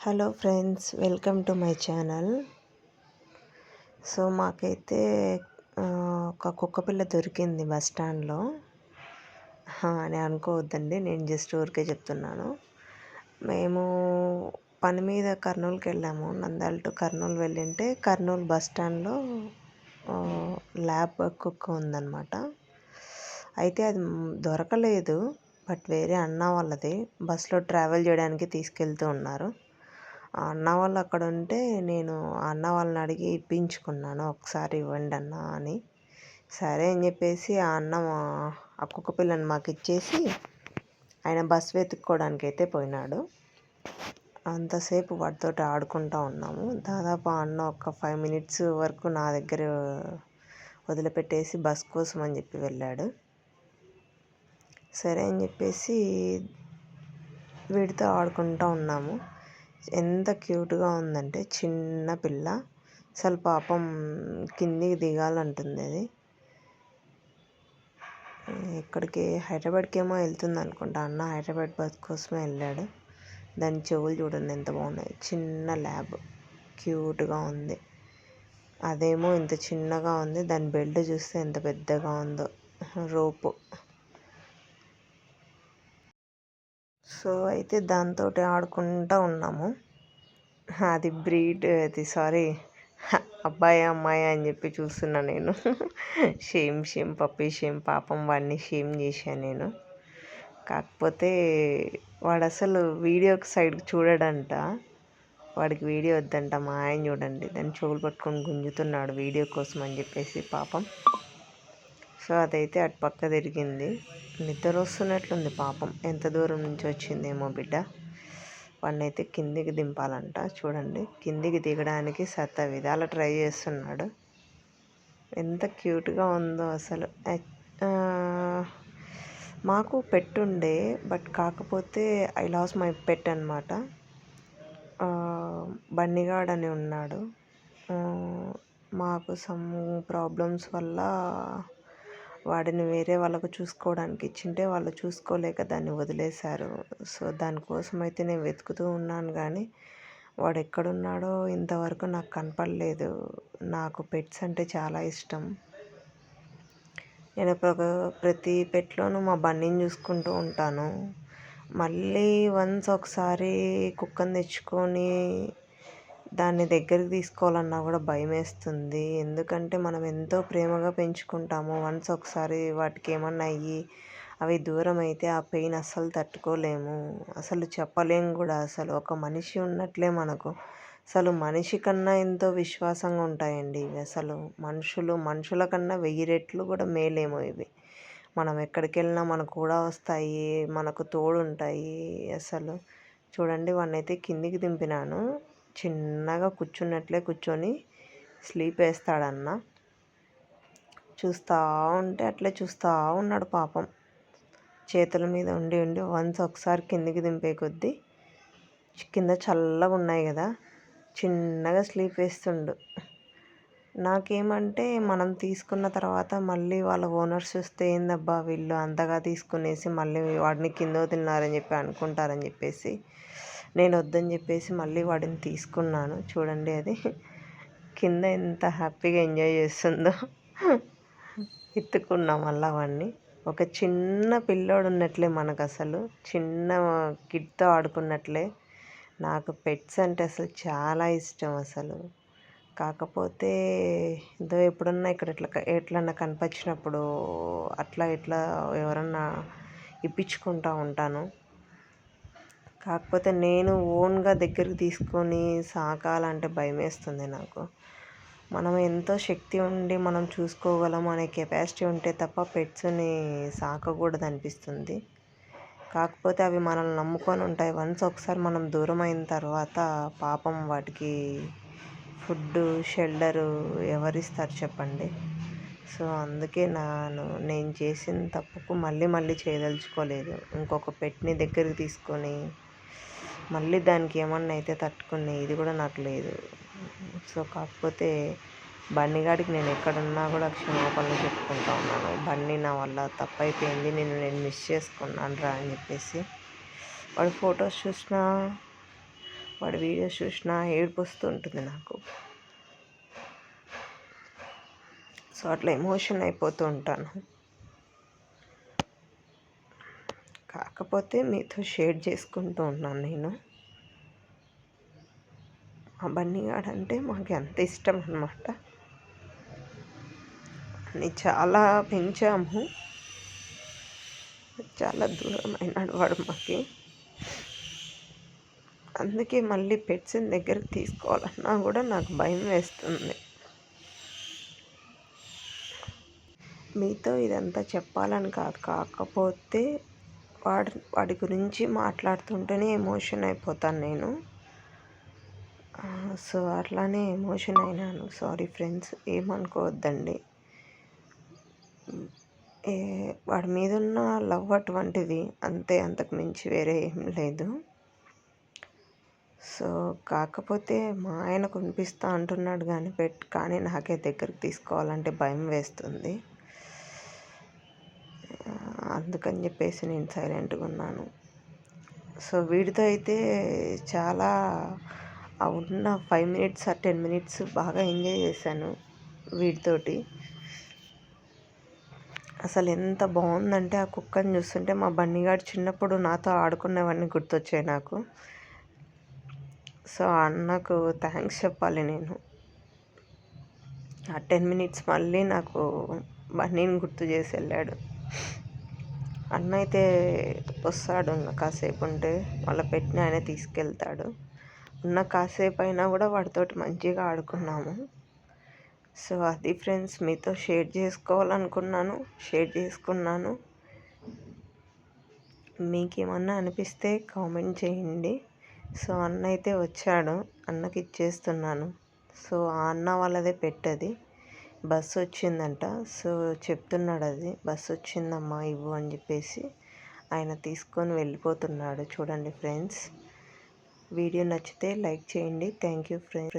Hello friends welcome to my channel. So మాకైతే ఒక కుక్కపిల్ల దొరికింది బస్ స్టాండ్లో. అని అనుకోవద్దండి నేను జస్ట్ ఊరికే చెప్తున్నాను. మేము పని మీద కర్నూలుకి వెళ్ళాము. నంద్యాల టు కర్నూలు వెళ్ళింటే కర్నూలు బస్ స్టాండ్లో ల్యాబ్ కుక్క ఉందన్నమాట. అయితే అది దొరకలేదు బట్ వేరే అన్న వాళ్ళది బస్సులో ట్రావెల్ చేయడానికి తీసుకెళ్తూ ఉన్నారు. ఆ అన్న వాళ్ళు అక్కడ ఉంటే నేను ఆ అన్న వాళ్ళని అడిగి ఇప్పించుకున్నాను ఒకసారి ఇవ్వండి అన్న అని. సరే అని చెప్పేసి ఆ అన్న ఆ కుక్క పిల్లని మాకు ఇచ్చేసి ఆయన బస్ వెతుక్కోవడానికి అయితే పోయినాడు. అంతసేపు వాటితో ఆడుకుంటూ ఉన్నాము. దాదాపు ఆ అన్న ఒక ఫైవ్ మినిట్స్ వరకు నా దగ్గర వదిలిపెట్టేసి బస్ కోసం అని చెప్పి వెళ్ళాడు. సరే అని చెప్పేసి వీడితో ఆడుకుంటూ ఉన్నాము. ఎంత క్యూట్గా ఉందంటే చిన్న పిల్ల. అసలు పాపం కిందికి దిగాలంటుంది అది. ఇక్కడికి హైదరాబాద్కి ఏమో వెళ్తుంది అనుకుంటా. అన్న హైదరాబాద్ బస్ కోసమే వెళ్ళాడు. దాని చెవులు చూడండి ఎంత బాగున్నాయి. చిన్న ల్యాబ్. క్యూట్గా ఉంది. అదేమో ఇంత చిన్నగా ఉంది. దాని బెల్ట్ చూస్తే ఎంత పెద్దగా ఉందో. రోపు. సో అయితే దాంతో ఆడుకుంటూ ఉన్నాము. అది బ్రీడ్ అది సారీ అబ్బాయి అమ్మాయి అని చెప్పి చూస్తున్నా నేను. షేమ్ షేమ్ పప్పి షేమ్ పాపం వాడిని షేమ్ చేశాను నేను. కాకపోతే వాడు అసలు వీడియోకి సైడ్కి చూడడంట. వాడికి వీడియో వద్దంట మా ఆయన చూడండి. దాన్ని చెవులు పట్టుకొని గుంజుతున్నాడు వీడియో కోసం అని చెప్పేసి పాపం. సో అదైతే అటు పక్క తిరిగింది. నిద్ర వస్తున్నట్లుంది పాపం. ఎంత దూరం నుంచి వచ్చిందేమో బిడ్డ. వాడిని అయితే కిందికి దింపాలంట. చూడండి. కిందికి దిగడానికి సత్త విధాల ట్రై చేస్తున్నాడు. ఎంత క్యూట్గా ఉందో అసలు. మాకు పెట్టుండే బట్ కాకపోతే ఐ లాస్ మై పెట్ అనమాట బన్నీగాడ్ అని ఉన్నాడు. మాకు సమ్ ప్రాబ్లమ్స్ వల్ల వాడిని వేరే వాళ్ళకు చూసుకోవడానికి ఇచ్చింటే వాళ్ళు చూసుకోలేక దాన్ని వదిలేశారు. సో దానికోసం అయితే నేను వెతుకుతూ ఉన్నాను కానీ వాడు ఎక్కడున్నాడో ఇంతవరకు నాకు కనపడలేదు. నాకు పెట్స్ అంటే చాలా ఇష్టం. నేను ప్రతి పెట్లోనూ మా బన్నీని చూసుకుంటూ ఉంటాను. మళ్ళీ వన్స్ ఒకసారి కుక్కను తెచ్చుకొని దాన్ని దగ్గరికి తీసుకోవాలన్నా కూడా భయం వేస్తుంది ఎందుకంటే మనం ఎంతో ప్రేమగా పెంచుకుంటాము. వన్స్ ఒకసారి వాటికి ఏమన్నా అయ్యి అవి దూరం అయితే ఆ పెయిన్ అస్సలు తట్టుకోలేము. అసలు చెప్పలేము కూడా అసలు. ఒక మనిషి ఉన్నట్లే మనకు. అసలు మనిషి కన్నా ఎంతో విశ్వాసంగా ఉంటాయండి ఇవి. అసలు మనుషులు మనుషుల కన్నా వెయ్యి రెట్లు కూడా మేలేమో ఇవి. మనం ఎక్కడికి వెళ్ళినా మనకు కూడా వస్తాయి. మనకు తోడు ఉంటాయి అసలు చూడండి వాడిని అయితే కిందికి దింపినాను. చిన్నగా కూర్చున్నట్లే కూర్చొని స్లీప్ వేస్తాడన్న. చూస్తూ ఉంటే అట్లే చూస్తూ ఉన్నాడు పాపం. చేతుల మీద ఉండి ఉండి వన్స్ ఒకసారి కిందికి దింపే కొద్దీ కింద చల్లగా ఉన్నాయి కదా చిన్నగా స్లీప్ వేస్తుండు. నాకేమంటే మనం తీసుకున్న తర్వాత మళ్ళీ వాళ్ళ ఓనర్స్ వస్తే ఏందబ్బా వీళ్ళు అంతగా తీసుకునేసి మళ్ళీ వాడిని కింద వదిలినారని చెప్పి అనుకుంటారని చెప్పేసి నేను వద్దని చెప్పేసి మళ్ళీ వాడిని తీసుకున్నాను. చూడండి అది. కింద ఎంత హ్యాపీగా ఎంజాయ్ చేస్తుందో. ఎత్తుకున్నాం మళ్ళీ వాడిని. ఒక చిన్న పిల్లోడు ఉన్నట్లే మనకు అసలు చిన్న కిడ్తో ఆడుకున్నట్లే. నాకు పెట్స్ అంటే అసలు చాలా ఇష్టం అసలు. కాకపోతే ఏదో ఎప్పుడన్నా ఇక్కడ ఎట్లా ఎట్లన్నా కనిపించినప్పుడు అట్లా ఇట్లా ఎవరన్నా ఇప్పించుకుంటూ ఉంటాను. కాకపోతే నేను ఓన్గా దగ్గరికి తీసుకొని సాకాలంటే భయమేస్తుంది నాకు. మనం ఎంతో శక్తి ఉండి మనం చూసుకోగలం అనే కెపాసిటీ ఉంటే తప్ప పెట్స్ని సాకకూడదు అనిపిస్తుంది కాకపోతే అవి మనల్ని నమ్ముకొని ఉంటాయి. వన్స్ ఒకసారి మనం దూరం అయిన తర్వాత పాపం వాటికి ఫుడ్ షెల్డరు ఎవరిస్తారు చెప్పండి. సో అందుకే నాను నేను చేసిన తప్పుకు మళ్ళీ మళ్ళీ చేయదలుచుకోలేదు. ఇంకొక పెట్ని దగ్గరికి తీసుకొని మళ్ళీ దానికి ఏమన్నా అయితే తట్టుకునే ఇది కూడా నాకు లేదు. సో కాకపోతే బన్నీగాడికి నేను ఎక్కడున్నా కూడా క్షమాపణలు చెప్పుకుంటా ఉన్నాను. బన్నీ నా వల్ల తప్పైపోయింది నేను నేను మిస్ చేసుకున్నాను రా అని చెప్పేసి. వాడు ఫొటోస్ చూసినా వాడి వీడియోస్ చూసినా ఏడుపు వస్తుంటుంది నాకు. సో అట్లా ఎమోషన్ అయిపోతూ ఉంటాను. కాకపోతే మీతో షేర్ చేసుకుంటూ ఉన్నాను నేను. ఆ బన్నీగాడు అంటే మాకు ఎంత ఇష్టం అనమాట అని చాలా పెంచాము. చాలా దూరం అయినాడు వాడు మాకి. అందుకే మళ్ళీ పెట్స్ని దగ్గరికి తీసుకోవాలన్నా కూడా నాకు భయం వేస్తుంది. మీతో ఇదంతా చెప్పాలని కాదు. కాకపోతే వాడి వాడి గురించి మాట్లాడుతుంటేనే ఎమోషన్ అయిపోతాను నేను. సో అట్లానే ఎమోషన్ అయినాను. Sorry friends ఏమనుకోవద్దండి. ఏ వాడి మీద ఉన్న లవ్ అటువంటిది అంతే అంతకు మించి వేరే ఏం లేదు. సో కాకపోతే మా ఆయన కొనిపిస్తా అంటున్నాడు కానీ పెట్ కానీ నాకే దగ్గరికి తీసుకోవాలంటే భయం వేస్తుంది. అందుకని చెప్పేసి నేను సైలెంట్గా ఉన్నాను. సో వీడితో అయితే చాలా ఉన్న ఫైవ్ మినిట్స్ ఆ టెన్ మినిట్స్ బాగా ఎంజాయ్ చేశాను వీటితోటి అసలు ఎంత బాగుందంటే ఆ కుక్కని చూస్తుంటే మా బన్నీగాడు చిన్నప్పుడు నాతో ఆడుకునేవన్నీ గుర్తొచ్చాయి నాకు. సో అన్నకు థ్యాంక్స్ చెప్పాలి నేను. ఆ టెన్ మినిట్స్ మళ్ళీ నాకు బన్నీని గుర్తు చేసి వెళ్ళాడు. అన్న అయితే వస్తాడు కాసేపు ఉంటే వాళ్ళ పెట్టిన ఆయన తీసుకెళ్తాడు. ఉన్న కాసేపు అయినా కూడా వాడితోటి మంచిగా ఆడుకున్నాము. సో అది ఫ్రెండ్స్ మీతో షేర్ చేసుకోవాలనుకున్నాను షేర్ చేసుకున్నాను. మీకు ఏమన్నా అనిపిస్తే కామెంట్ చేయండి. సో అన్న అయితే వచ్చాడు అన్నకి ఇచ్చేస్తున్నాను సో ఆ అన్న వాళ్ళదే పెట్టది. బస్సు వచ్చిందంట సో చెప్తున్నాడు అది బస్సు వచ్చిందమ్మా ఇవ్వు అని చెప్పేసి ఆయన తీసుకొని వెళ్ళిపోతున్నాడు. చూడండి ఫ్రెండ్స్. వీడియో నచ్చితే లైక్ చేయండి. Thank you friends.